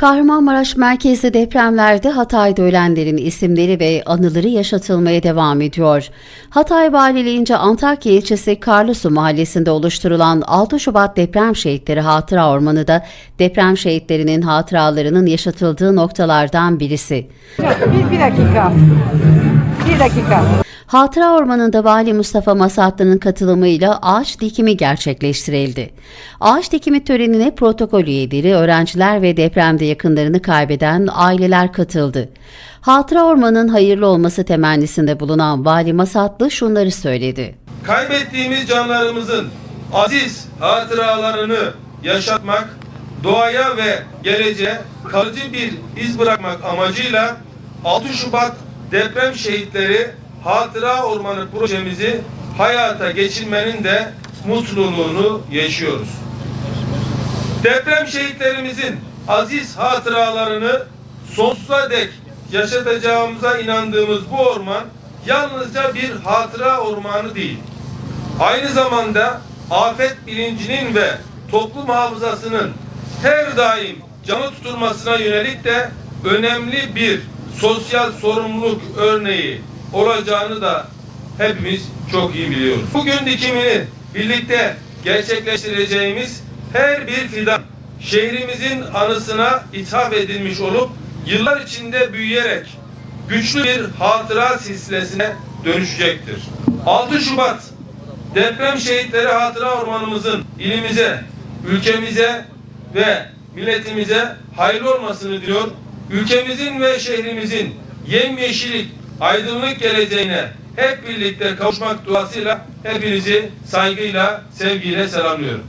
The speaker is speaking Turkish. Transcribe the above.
Kahramanmaraş merkezli depremlerde Hatay'da ölenlerin isimleri ve anıları yaşatılmaya devam ediyor. Hatay Valiliğince Antakya ilçesi Karlısu mahallesinde oluşturulan 6 Şubat Deprem Şehitleri Hatıra Ormanı da deprem şehitlerinin hatıralarının yaşatıldığı noktalardan birisi. Bir, bir dakika. Bir dakika. Hatıra Ormanı'nda Vali Mustafa Masatlı'nın katılımıyla ağaç dikimi gerçekleştirildi. Ağaç dikimi törenine protokol üyeleri, öğrenciler ve depremde yakınlarını kaybeden aileler katıldı. Hatıra Ormanı'nın hayırlı olması temennisinde bulunan Vali Masatlı şunları söyledi. kaybettiğimiz canlarımızın aziz hatıralarını yaşatmak, doğaya ve geleceğe kalıcı bir iz bırakmak amacıyla 6 Şubat Deprem Şehitleri Hatıra Ormanı projemizi hayata geçirmenin de mutluluğunu yaşıyoruz. Deprem şehitlerimizin aziz hatıralarını sonsuza dek yaşatacağımıza inandığımız bu orman yalnızca bir hatıra ormanı değil. Aynı zamanda afet bilincinin ve toplum hafızasının her daim canlı tutulmasına yönelik de önemli bir sosyal sorumluluk örneği olacağını da hepimiz çok iyi biliyoruz. Bugün dikimini birlikte gerçekleştireceğimiz her bir fidan şehrimizin anısına ithaf edilmiş olup yıllar içinde büyüyerek güçlü bir hatıra silsilesine dönüşecektir. 6 Şubat Deprem Şehitleri Hatıra Ormanımızın ilimize, ülkemize ve milletimize hayırlı olmasını diliyor. Ülkemizin ve şehrimizin yemyeşillik, aydınlık geleceğine hep birlikte kavuşmak duasıyla hepinizi saygıyla, sevgiyle selamlıyorum.